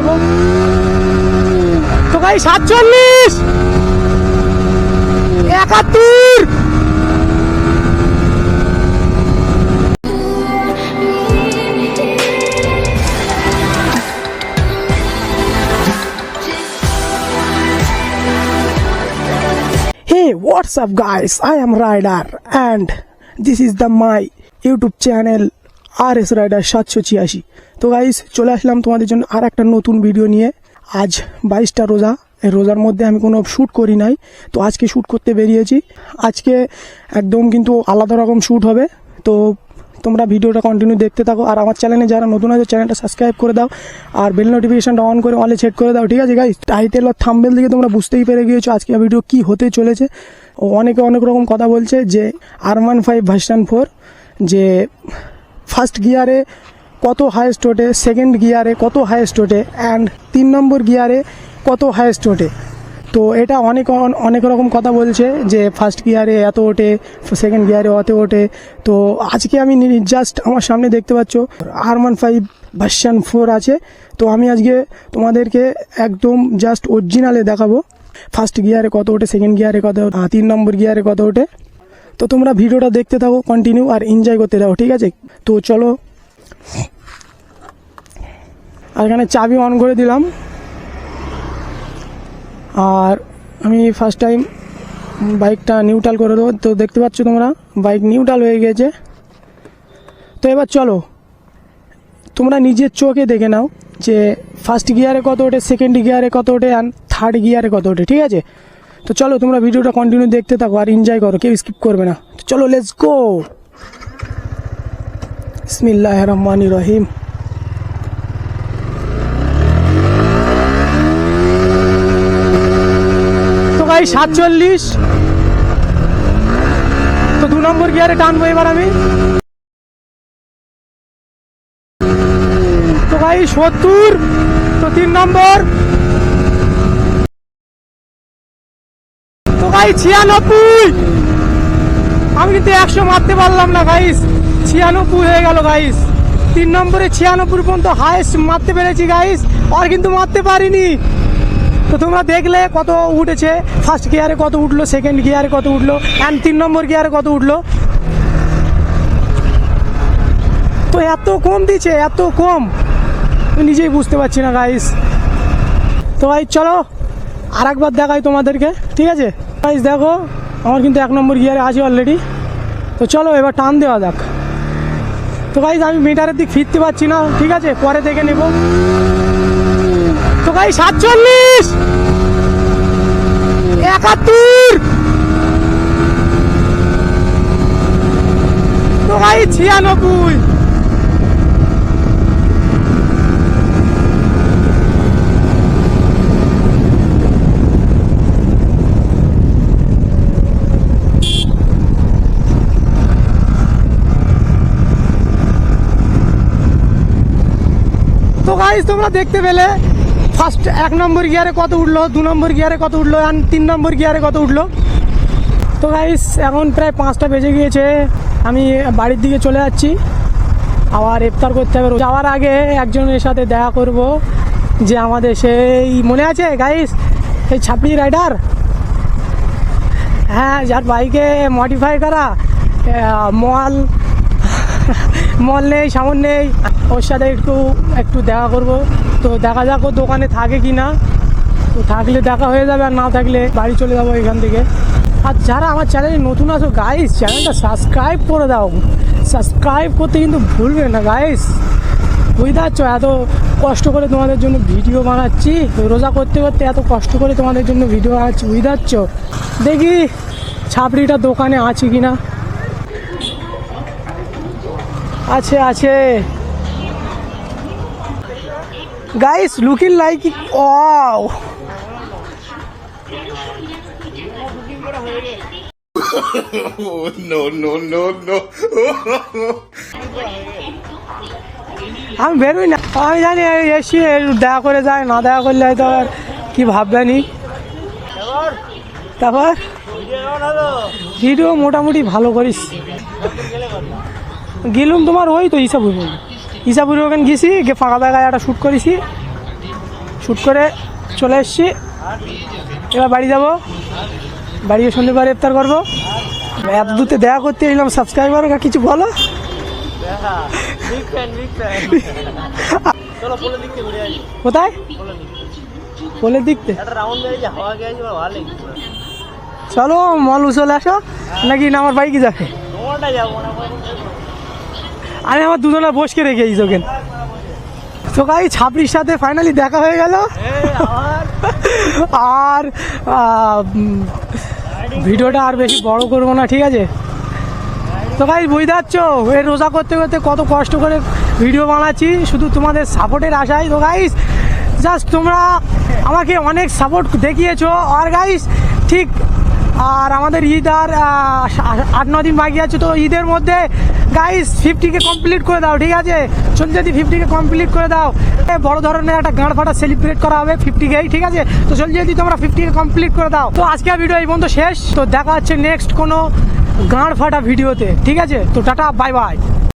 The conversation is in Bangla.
নেব তো ভাই সাতচল্লিশ একাত্তর Hey, what's up, guys? I am Ryder, and this is the my YouTube channel RS rider সাতশো ছিয়াশি। তো গাইস চলে আসলাম তোমাদের জন্য আর একটা নতুন ভিডিও নিয়ে। আজ বাইশটা রোজা। এই রোজার মধ্যে আমি কোনো শ্যুট করি নাই। তো আজকে শ্যুট করতে বেরিয়েছি। আজকে একদম কিন্তু আলাদা রকম শ্যুট হবে। তো তোমরা ভিডিওটা কন্টিনিউ দেখতে থাকো। আর আমার চ্যানেলে যারা নতুন আছে চ্যানেলটা সাবস্ক্রাইব করে দাও। আর বেল নোটিফিকেশনটা অন করে অলে সেট করে দাও। ঠিক আছে গাইস টাইটেল আর থাম্বেল দিকে তোমরা বুঝতেই পেরে গিয়েছো আজকে ভিডিও কি হতে চলেছে। ও অনেকে অনেক রকম কথা বলছে যে আরমান ফাইভ ভার্সন ফোর যে ফার্স্ট গিয়ারে কত হায়েস্ট ওঠে সেকেন্ড গিয়ারে কত হায়েস্ট ওঠে অ্যান্ড তিন নম্বর গিয়ারে কত হায়েস্ট ওঠে তো এটা অনেক অনেক রকম কথা বলছে যে ফার্স্ট গিয়ারে এত ওঠে সেকেন্ড গিয়ারে অত ওঠে। তো আজকে আমি জাস্ট আমার সামনে দেখতে পাচ্ছ R one five version four আছে। তো আমি আজকে তোমাদেরকে একদম জাস্ট অরিজিনালে দেখাবো। ফার্স্ট গিয়ারে কত ওঠে সেকেন্ড গিয়ারে কত তিন নম্বর গিয়ারে কত ওঠে। তো তোমরা ভিডিওটা দেখতে থাকো কন্টিনিউ আর এনজয় করতে থাকো, ঠিক আছে? তো চলো। আর এখানে চাবি অন করে দিলাম। আর আমি ফার্স্ট টাইম বাইকটা নিউট্রাল করে দেবো। তো দেখতে পাচ্ছ তোমরা বাইক নিউট্রাল হয়ে গেছে। তো এবার চলো। তোমরা নিজের চোখে দেখে নাও যে ফার্স্ট গিয়ারে কত ওঠে সেকেন্ড গিয়ারে কত ওঠে অ্যান্ড থার্ড গিয়ারে কত ওঠে, ঠিক আছে? তো চলো, তোমরা ভিডিওটা কন্টিনিউ দেখতে থাকো আর এনজয় করো, কেউ স্কিপ করবে না। তো চলো লেটস গো বিসমিল্লাহ রহমান রহিম তো ভাই, সাতচল্লিশ। তো দু নম্বর গিয়ারে টানবো এবার আমি। তো ভাই, সত্তর। তো তিন নম্বর। ভাই, ছিয়ানব্বই। আমি কিন্তু একশো মারতে পারলাম না গাইস ছিয়ানব্বই হয়ে গেল গাইস তিন নম্বরে ছিয়ানব্বই পর্যন্ত হায়েস্ট মারতে পেরেছি গাইস আর কিন্তু মারতে পারিনি। তো তোমরা দেখলে কত উঠেছে। ফার্স্ট গিয়ারে কত উঠল সেকেন্ড গিয়ারে কত উঠল অ্যান্ড তিন নম্বর গিয়ারে কত উঠল। তো এত কম দিচ্ছে, এত কম। নিজেই বুঝতে পারছি না গাইস তো ভাই, চলো আর একবার দেখাই তোমাদেরকে, ঠিক আছে? গাইস দেখো, আমার কিন্তু এক নম্বর গিয়ারে আছে অলরেডি তো চলো, এবার টান দেওয়া যাক। তো গাইস আমি মিটারের দিক ফিরতে পারছি না, ঠিক আছে? পরে দেখে নেব। তো গাইস সাতচল্লিশ! একাত্তর! তো ভাই ছিয়ানব্বই! তো গাইস তোমরা দেখতে পেলে ফার্স্ট এক নম্বর গিয়ারে কত উঠল, দু নম্বর গিয়ারে কত উঠল আর তিন নম্বর গিয়ারে কত উঠল। তো গাইস এখন প্রায় পাঁচটা বেজে গিয়েছে, আমি বাড়ির দিকে চলে যাচ্ছি। আবার ইফতার করতে হবে। যাওয়ার আগে একজনের সাথে দেখা করব, যে আমাদের সেই, মনে আছে গাইস সেই ছাপড়ি রাইডার হ্যাঁ যার বাইকে মডিফাই করা মল মল নেই, সামন নেই। ওর সাথে একটু একটু দেখা করব। তো দেখা যাক ও দোকানে থাকে কি না। তো থাকলে দেখা হয়ে যাবে, আর না থাকলে বাড়ি চলে যাব এখান থেকে। আর যারা আমার চ্যানেলে নতুন আছো গাইস চ্যানেলটা সাবস্ক্রাইব করে দাও। সাবস্ক্রাইব করতে কিন্তু ভুলবে না গাইস বুঝতে পারছ? এত কষ্ট করে তোমাদের জন্য ভিডিও বানাচ্ছি। রোজা করতে করতে এত কষ্ট করে তোমাদের জন্য ভিডিও বানাচ্ছি, বুঝতে পারছ? দেখি, ছাপড়িটা দোকানে আছে কি না আছে আছে। Guys looking like wow no, no, no, no. আমি বেরোই না। আমি জানি এসি দেখা করে যায় না দেখা করলে হয়তো আর কি ভাববে নি তারপর ভিডিও মোটামুটি ভালো করিস। গেলুম তোমার, ওই তো ইসাপুর ইসাপুরে ওখানে গেছি, গিয়ে ফাঁকা জায়গায় একটা শ্যুট করেছি। শ্যুট করে চলে এসেছি। এবার বাড়ি যাব। বাড়ি সন্ধ্যেবার ইফতার করব। এত দূরতে দেখা করতে এলাম সাবস্ক্রাইবার কিছু বলো? কোথায়। চলো, মল চলে আসো, নাকি আমার বাইকে যাবে তোমারটা যাব মনে করো আমি আমার দুজনে বসকে রেখেছি ওখানে। তো গাই ছাপড়ির সাথে ফাইনালি দেখা হয়ে গেল। আর ভিডিওটা আর বেশি বড় করব না, ঠিক আছে? তো গাই, বুঝতে এই রোজা করতে করতে কত কষ্ট করে ভিডিও বানাচ্ছি, শুধু তোমাদের সাপোর্টের আশায় তো গাইস জাস্ট তোমরা আমাকে অনেক সাপোর্ট দেখিয়েছো। আর গাইস, ঠিক আর আমাদের ঈদ আর আট, ন দিন বাকি আছে, তো ঈদের মধ্যে গাইস ফিফটিকে কমপ্লিট করে দাও, ঠিক আছে? চলছে ফিফটিকে কমপ্লিট করে দাও বড় ধরনের একটা গাঁড় ফাটা সেলিব্রেট করা হবে ফিফটিকেই ঠিক আছে? তো চলছে যদি তোমরা ফিফটিকে কমপ্লিট করে দাও, তো আজকের ভিডিও এই পর্যন্ত শেষ, তো দেখা হচ্ছে নেক্সট কোনো গাঁড় ফাটা ভিডিওতে ঠিক আছে? তো টাটা বাই বাই